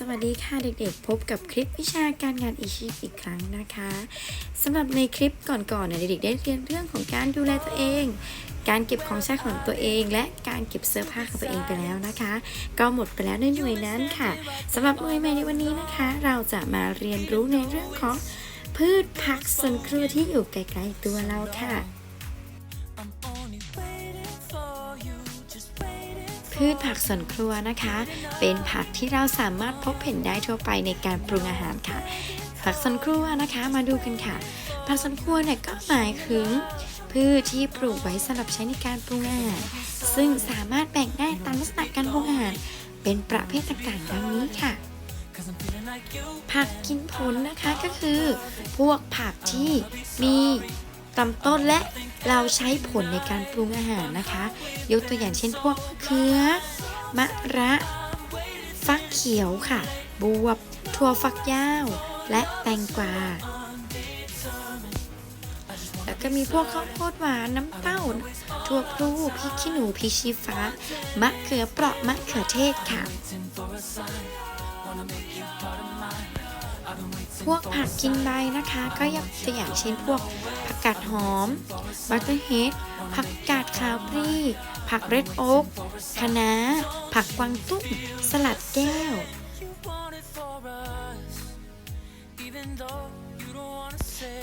สวัสดีค่ะเด็กๆ พบกับคลิปวิชาการงานอาชีพอีกครั้งนะคะสำหรับในคลิปก่อนๆเนี่ยเด็กๆได้เรียนเรื่องของการดูแลตัวเอง การเก็บของใช้ของตัวเอง และการเก็บเสื้อผ้าของตัวเองไปแล้วนะคะ ก็หมดไปแล้วในหน่วยนั้นค่ะสำหรับหน่วยใหม่ในวันนี้นะคะ เราจะมาเรียนรู้ในเรื่องของพืชผักสวนครัวที่อยู่ใกล้ๆตัวเราค่ะ พืชผักสวนครัวนะคะ เป็นผักที่เราสามารถพบเห็นได้ทั่วไปในการปรุงอาหารค่ะ ผักสวนครัวนะคะมาดูกันค่ะ ผักสวนครัวเนี่ยก็หมายถึงพืชที่ปลูกไว้สำหรับใช้ในการปรุงอาหาร ซึ่งสามารถแบ่งได้ตามลักษณะการปรุงอาหาร เป็นประเภทต่างๆดังนี้ค่ะผักกินผลนะคะก็คือ พวกผักที่มี ลำต้นและเราใช้ผลในการปรุงอาหารนะคะ ยกตัวอย่างเช่นพวกมะเขือ มะระ ฟักเขียวค่ะ บวบ ถั่วฝักยาว และแตงกวา แล้วก็มีพวกข้าวโพดหวานน้ำเต้า ถั่วพลูพริกขี้หนูพริกชี้ฟ้า มะเขือเปราะมะเขือเทศค่ะ พวกผักกินใบนะคะ ก็ยกตัวอย่างเช่นพวกผักกาดหอม บัตเตอร์เฮด ผักกาดขาวปรีผักเรดโอ๊กคะน้า ผักกวางตุ้ง สลัดแก้ว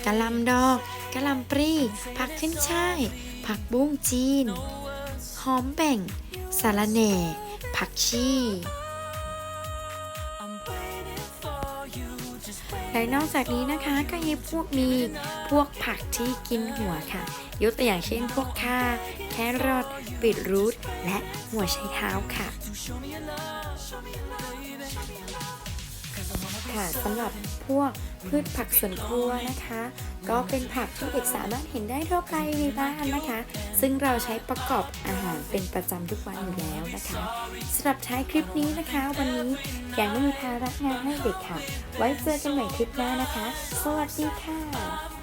กะหล่ำดอก กะหล่ำปรี ผักขึ้นช่าย ผักบุ้งจีน หอมแบ่งสาระแหน่ ผักชี และนอกจากนี้นะคะก็ยังพวกมีพวกผักที่กินหัวค่ะ ยกตัวอย่างเช่นพวกข่า แครอทบีทรูทและหัวไชเท้าค่ะ ค่ะสำหรับพวกพืชผักสวนครัวนะคะ ก็เป็นผักที่เด็กสามารถเห็นได้ทั่วไปในบ้านนะคะ ซึ่งเราใช้ประกอบอาหารเป็นประจำทุกวันอยู่แล้วนะคะสำหรับท้ายคลิปนี้นะคะ วันนี้ยังไม่มีภาระงานให้เด็กค่ะ ไว้เจอกันใหม่คลิปหน้านะคะ สวัสดีค่ะ